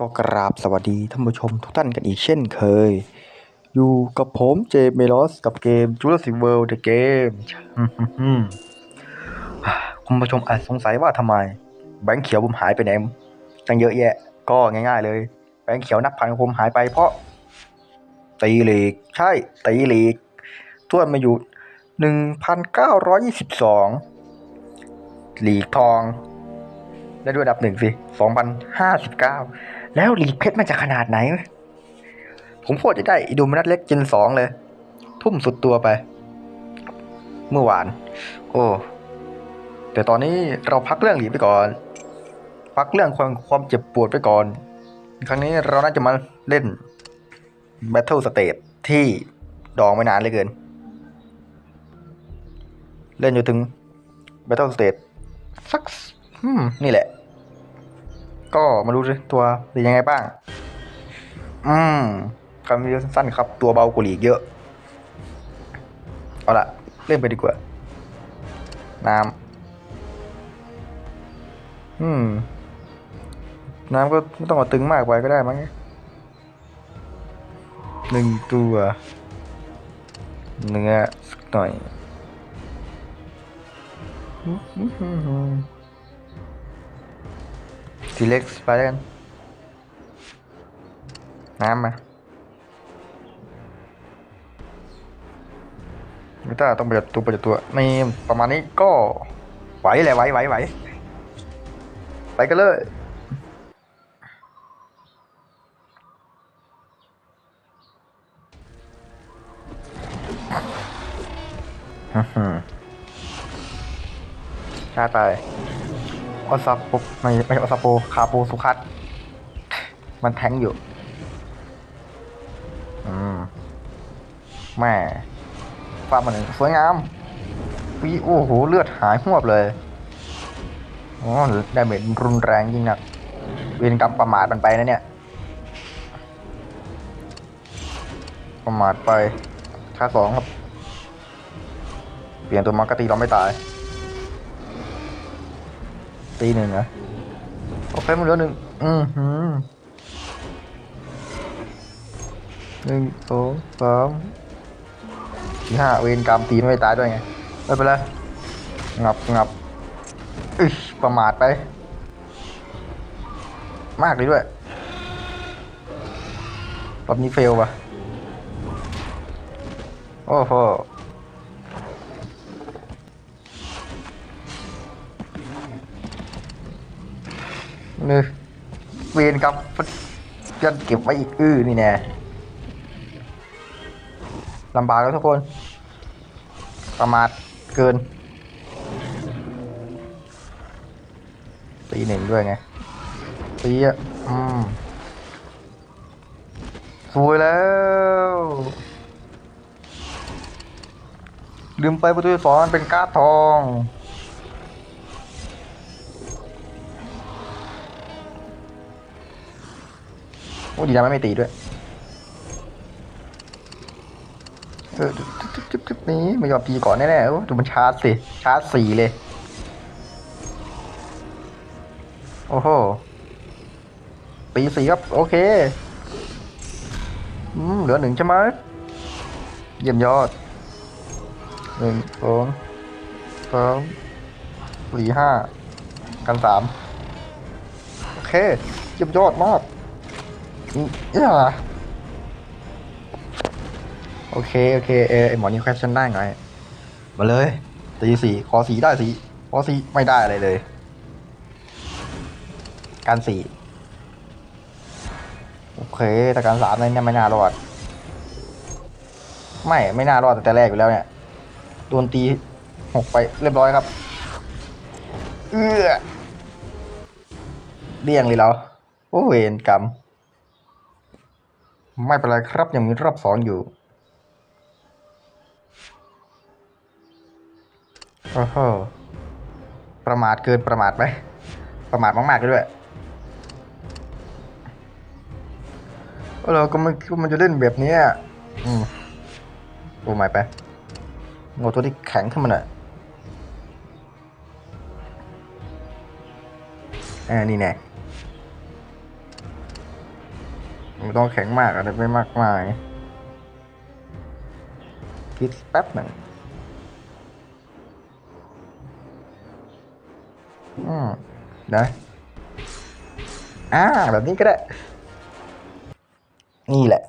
ก็กราบสวัสดีท่านผู้ชมทุกท่านกันอีกเช่นเคย อยู่กับผมเจเมลอสกับเกม Jurassic World The Game คุณผู้ชมอาจสงสัยว่าทำไม แบงค์เขียวผมหายไปไหนตั้งเยอะแยะ ก็ง่าย ๆ เลย แบงค์เขียวนับพันของผมหายไปเพราะ ตีหลีก ใช่ ตีหลีกตัวนมาอยู่หนึ่งพันเก้าร้อยยี่สิบสองลีกทอง ได้ด้วยอันดับหนึ่งสิสองพันห้าสิบเก้าแล้วลีกเพชรมันจะขนาดไหน ผมโคตรจะได้อิดูมนัดเล็กเจนสองเลย ทุ่มสุดตัวไป เมื่อวาน โอ้แต่ตอนนี้เราพักเรื่องหลีไปก่อน พักเรื่องความความเจ็บปวดไปก่อน ครั้งนี้เราน่าจะมาเล่น Battle Stage ที่ดองไม่นานเลยเกิน เล่นอยู่ถึง Battle Stage สัก นี่แหละ ก็มาดูสิตัวเป็นยังไงบ้าง อืมคำนี้สั้นๆครับ ตัวเบากว่าหลีกเยอะ เอาละเล่นไปดีกว่า น้ำอืม น้ำก็ไม่ต้องมาตึงมากไปก็ได้มั้งหนึ่งตัวเนื้อสักหน่อย ทีเล็กไปแล้วกัน น้ำมาไม่ต้าต้องประหยัดตัวประหยัดตัวม่ประมาณนี้ก็ไหวแหละไหวไหวไหวไปกันเลยอื้อหือชาร์จไป ออซับปุ๊บไม่ไม่ใช่ออซับโปคาโปสุคัตมันแทงอยู่ อืมแม่ฟามมันสวยงามปีโอ้โห เลือดหายหวบเลยอ๋อได้เม็ดรุนแรงยิ่งนัก เวรกรรมประมาทมันไปนะเนี่ย ประมาทไปค่าสองครับ เปลี่ยนตัวมากตีเราไม่ตาย ตีหนึ่งเหรอโอเคมันเหลือหนึ่งอือหือหนึ่งสองสามสี่ห้าเวนกรรมตีไม่ตายด้วยไงไม่เป็นไรงับงับอึประมาทไป มากเลยด้วยรอบนี้เฟลปะโอ้โห นี่เวียนครับยันเก็บไว้อีกอื้อนี่แน่ลำบากแล้วทุกคน ประมาทเกินตีหนึ่งด้วยไงตีอะอืมสวยแล้ว ลืมไปประตูสองมันเป็นการ์ดทอง โอ้ดีนะไม่ตีด้วยเออจุ๊บจุ๊บนี้ไม่ยอมตีก่อนแน่ๆโอ้ดูมันชาร์จสิ ชาร์จสี่เลย โอ้โหตีสี่ครับ โอเค อืม เหลือหนึ่งใช่ไหมเยี่ยมยอดหนึ่งสองสามสี่ห้ากันสามโอเค เยี่ยมยอดมาก โอเค โอเค เออไอหมอนี่แคปชั่นได้ไงมาเลยตีสีขอสีได้สีขอสีไม่ได้อะไรเลย การสีโอเคแต่การสามเนี่ยไม่น่ารอด ไม่ไม่น่ารอดแต่แต่แรกอยู่แล้วเนี่ยโดนตีหกไปเรียบร้อยครับ เอื้อเลี่ยงเลยเราโอ้เวรกรรม ไม่เป็นไรครับยังมีรอบสองอยู่โอ้โหประมาทเกินประมาทไหมประมาทมากๆเลยด้วยเราก็ม่คิดว่ามันจะเล่นแบบนี้อะอืมโอ้ไม่ไปงอตัวที่แข็งขึ้นมาหน่อยอ่นี่แน่ ไม่ต้องแข็งมากอะไรไม่มากมาย คิดแป๊บหนึ่งอืมนะอ่าแบบนี้ก็ได้ นี่แหละ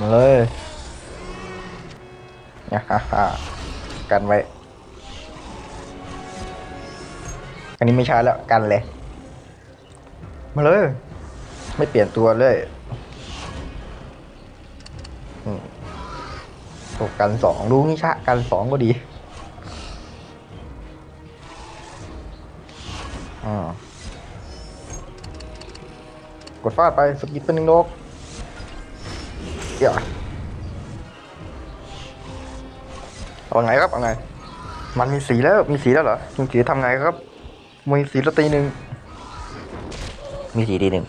มาเลยฮ่าฮ่าฮ่ากันไว้ อันนี้ไม่ใช่แล้วกันเลย มาเลย ไม่เปลี่ยนตัวเลยอืมโอ้กันสองรู้นี่ชะ กันสองก็ดีอ่ากดฟาดไปสกิปเป็นหนึ่งนกอย่าเอาไงครับเอาไง มันมีสีแล้วมีสีแล้วเหรอมีสีทำไงครับ มีสีล้วตีหนึ่ง มีสีตีหนึ่ง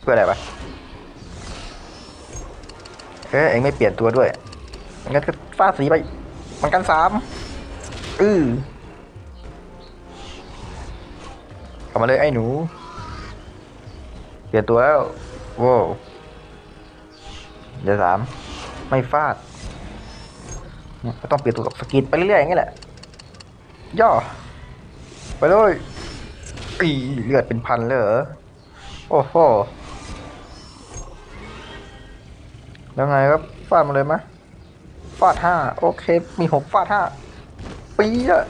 เพื่ออะไรวะเอ๊ะเองไม่เปลี่ยนตัวด้วยงั้นก็ฟาดสีไปมันกันสามอือเข้ามาเลยไอ้หนู เปลี่ยนตัวแล้วโว้วเดี๋ยวสามไม่ฟาดก็ต้องเปลี่ยนตัวกับสกินไปเรื่อยๆอย่างนี้แหละ ย่อ ไปเลยอีเลือดเป็นพันเลยเหรอ โอ้โหแล้วไงครับ ฟาดมาเลยมะ ฟาดห้าโอเค มีหกฟาดห้าปีอะ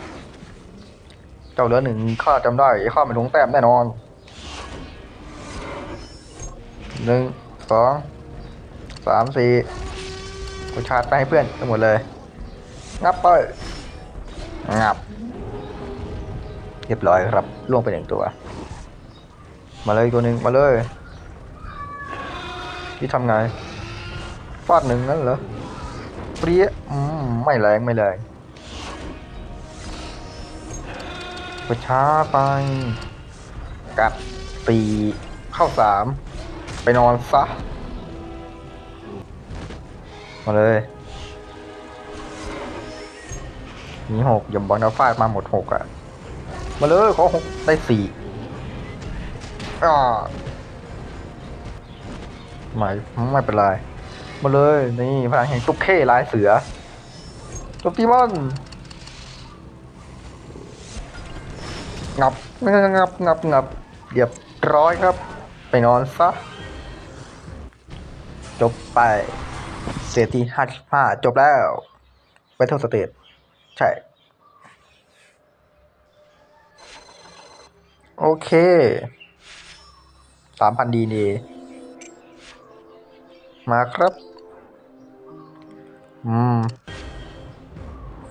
เจ้าเหลือหนึ่งข้าจำได้ ข้าไม่ทงแต้มแน่นอน หนึ่ง สอง สาม สี่กูชาร์จไปให้เพื่อนทั้งหมดเลย งับไป งับ เรียบร้อยครับ ล่วงไปหนึ่งตัว มาเลยตัวหนึ่งมาเลย ที่ทำไงฟาดหนึ่งนั่นเหรอเปรี้ยมไม่แรงไม่แรงกระช้าไป กัดตีเข้าสาม ไปนอนซะ มาเลยมีหกอย่าบอกนะฟาดมาหมดหกอะมาเลยขอหกได้สี่ อ่าไม่ไม่เป็นไร มาเลย นี่พลังแห่งตุ๊กเข้ลายเสือโจมตีมันงับงับงับงับงับเรียบร้อยครับ ไปนอนซะ จบไปเสตที่ห้าห้าจบแล้วไปเท่าสเตจใช่ โอเค สามพันดีนีมาครับ อืม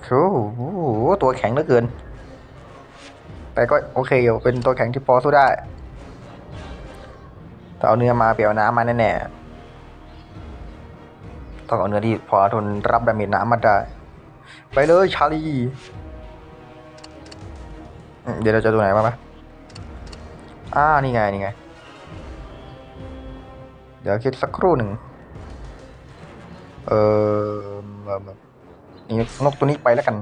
โอ้โหตัวแข็งเหลือเกิน แต่ก็โอเคอยู่ เป็นตัวแข็งที่พอสู้ได้แต่เอาเนื้อมาเปลี่ยวน้ำมาแน่ๆต้องเอาเนื้อที่พอทนรับดาเมจน้ำมาได้ ไปเลยชาลี เดี๋ยวเราจะดูไหนมาไหมอ่า นี่ไง นี่ไง เดี๋ยวคิดสักครู่หนึ่ง เออแบบนี่นกตัวนี้ไปแล้วกัน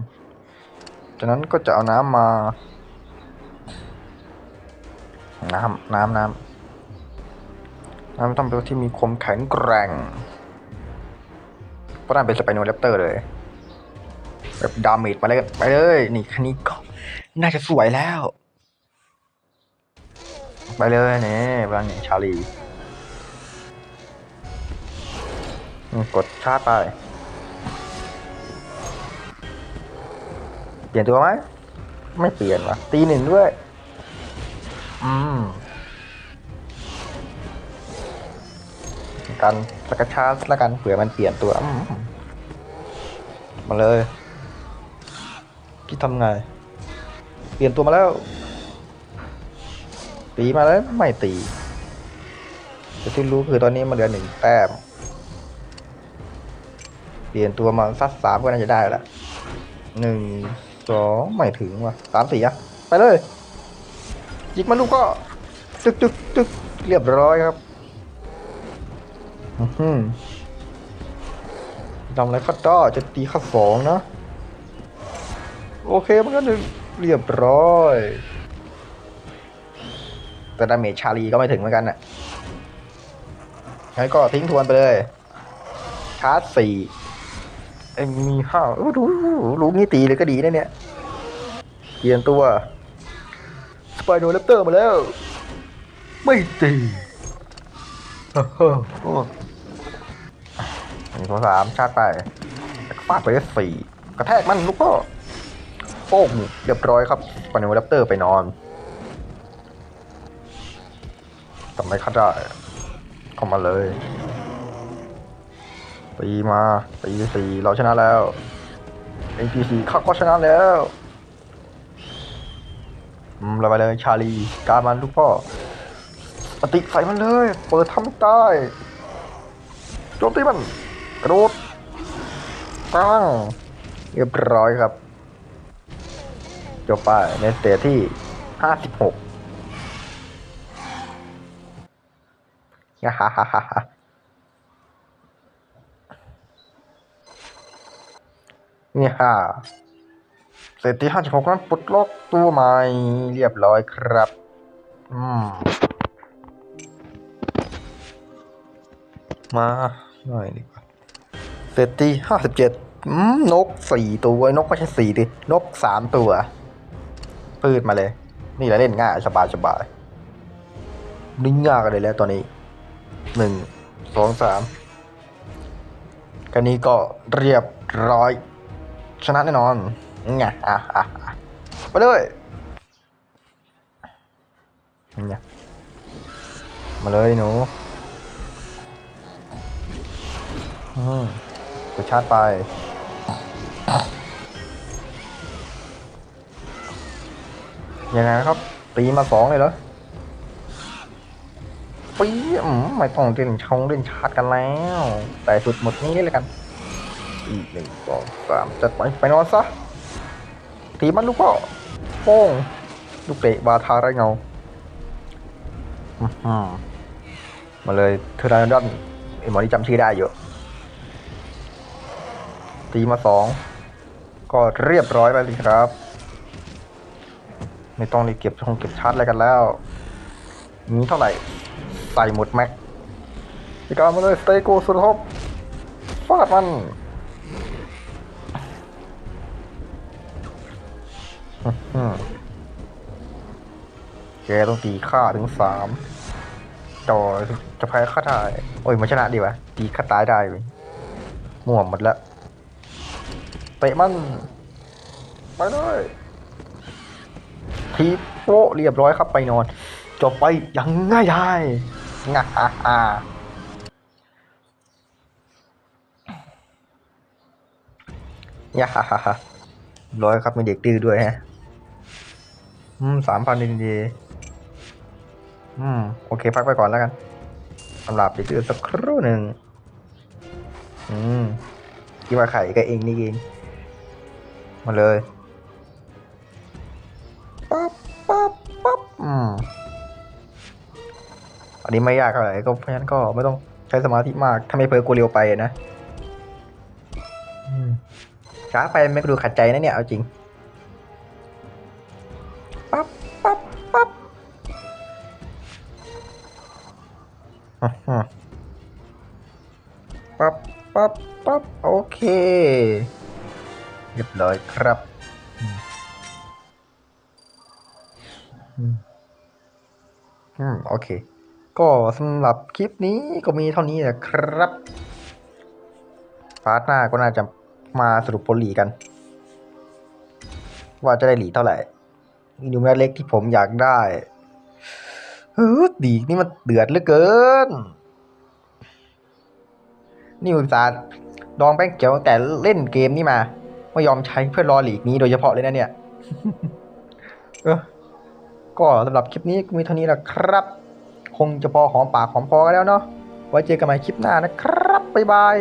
จากนั้นก็จะเอาน้ำมา น้ำน้ำน้ำน้ำต้องเป็นที่มีความแข็งแกร่งเพราะนั่นเป็นสไปโนแรปเตอร์เลยแบบดาเมจมาเลยไปเลย นี่คันนี้ก็น่าจะสวยแล้ว ไปเลยนี่พลังแห่งชาลี กดชาร์จไป เปลี่ยนตัวไหม ไม่เปลี่ยนวะตีหนึ่งด้วย อืม กันสกัดชาร์จแล้วกันเผื่อมันเปลี่ยนตัวมมาเลยพี่ทำไง เปลี่ยนตัวมาแล้ว ตีมาแล้วไม่ตีแต่ที่รู้คือตอนนี้มันเหลือหนึ่งแต้ม เปลี่ยนตัวมาสักสามก็น่าจะได้แล้วหนึ่งสองไม่ถึงว่ะสามสี่อะไปเลยยิงมันลูกก็ตึกตึกตึกเรียบร้อยครับอื้อหือทำอะไรก็ต้อจะตีข้าสองนะโอเคมันก็หนึ่งเรียบร้อยแต่ดาเมจชาลีก็ไม่ถึงเหมือนกันน่ะงั้นก็ทิ้งทวนไปเลยชาร์จสี่ เอ้มีห้าเออรู้รู้งี้ตีเลยก็ดีนะเนี่ยเปลี่ยนตัวสไปโนเลปเตอร์มาแล้ว ไม่ตีฮ้อเฮ้อโอ้หนึ่งสองสามชาร์จไปฟาดไปได้สี่กระแทกมันลูกพ่อโป้งเรียบร้อยครับสไปโนเลปเตอร์ไปนอนทำไมเขาได้เข้ามาเลย ตีมาตีสี่เราชนะแล้ว NPC ข้าก็ชนะแล้วอืมเราไปเลยชาลีการมันลูกพ่อปฏิใส่มันเลย เปิดทำไม่ได้โจมตีมันกระโดดตั้งเรียบร้อยครับ จบไปในสเตจที่ห้าสิบหกฮ่าฮ่าฮ่าฮ่าเนี่ยฮ่าเสร็จที่ห้าสิบหกนั้นปลดล็อกตัวใหม่เรียบร้อยครับ อืม มาหน่อยดีกว่าเสร็จที่ห้าสิบเจ็ดอืมนกสี่ตัวนกไม่ใช่สี่ดิ นกสามตัว ปืดมาเลย นี่แหละเล่นง่ายสบายสบายนิ่งง่ากันเลยแล้วตอนนี้หนึ่งสองสามกันนี้ก็เรียบร้อย ชนะแน่นอนไงอะอะอะไปเลยไงมาเลยหนูอืมกดชาร์จไปยังไงครับ ตีมาสองเลยเหรอปีอืมไม่ต้องเล่นชงเล่นชาร์จกันแล้ว แต่สุดหมดนี้เลยกัน อีกหนึ่งสองสามจัดไปไปนอนซะตีมันลูกพ่อโป้งลูกเตะบาทาไรเงาอื้อหือมาเลยเทอร์นาดอนไอหมอนี่จำชื่อได้อยู่ตีมาสองก็เรียบร้อยไปเลยครับ ไม่ต้องรีเก็บชงเก็บชาร์จอะไรกันแล้วมีเท่าไหร่ใส่หมดแม็กอีกการมาเลยสเตโกสุดท็อปฟาดมัน แกต้องตีค่าถึงสามจอจะแพ้ค่าตาย โอ้ยมาชนะดีวะตีค่าตายได้เว้ยม่วงหมดแล้วเตะมันไปเลยทีโปเรียบร้อยครับไปนอน จบไปยังง่ายดายงาฮ่าฮ่าย่าฮ่าฮ่าฮ่าร้อยครับมีเด็กดื้อด้วยฮะ อืมสามพันดีดีอืม โอเค พักไปก่อนแล้วกันสำหรับเดี๋ยวเจอสักครู่หนึ่งอืมคิดว่าไข่ก็เองนี่เองมาเลยปั๊บปั๊บปั๊บอืมอันนี้ไม่ยากเท่าไหร่ก็เพราะฉะนั้นก็ไม่ต้องใช้สมาธิมากถ้าไม่เพอกูเร็วไปนะช้าไปไม่ก็ดูขัดใจนะเนี่ยเอาจริง ปั๊บปั๊บปั๊บโอเค เรียบร้อยครับอืมอืมโอเค ก็สำหรับคลิปนี้ก็มีเท่านี้แหละครับพาร์ทหน้าก็น่าจะมาสรุปผลหลีกัน ว่าจะได้หลีเท่าไหร่อีนูแมเล็กที่ผมอยากได้เฮ้ยดีนี่มันเดือดเหลือเกิน นี่อุตสาห์ดองแป้งเขียวแต่เล่นเกมนี่มา ไม่ยอมใช้เพื่อรอหลีกนี้โดยเฉพาะเลยนะเนี่ยเออก็สำหรับคลิปนี้ก็มีเท่านี้แหละครับ คงจะพอหอมปากหอมคอกันแล้วเนาะไว้เจอกันใหม่คลิปหน้านะครับ บ๊ายบาย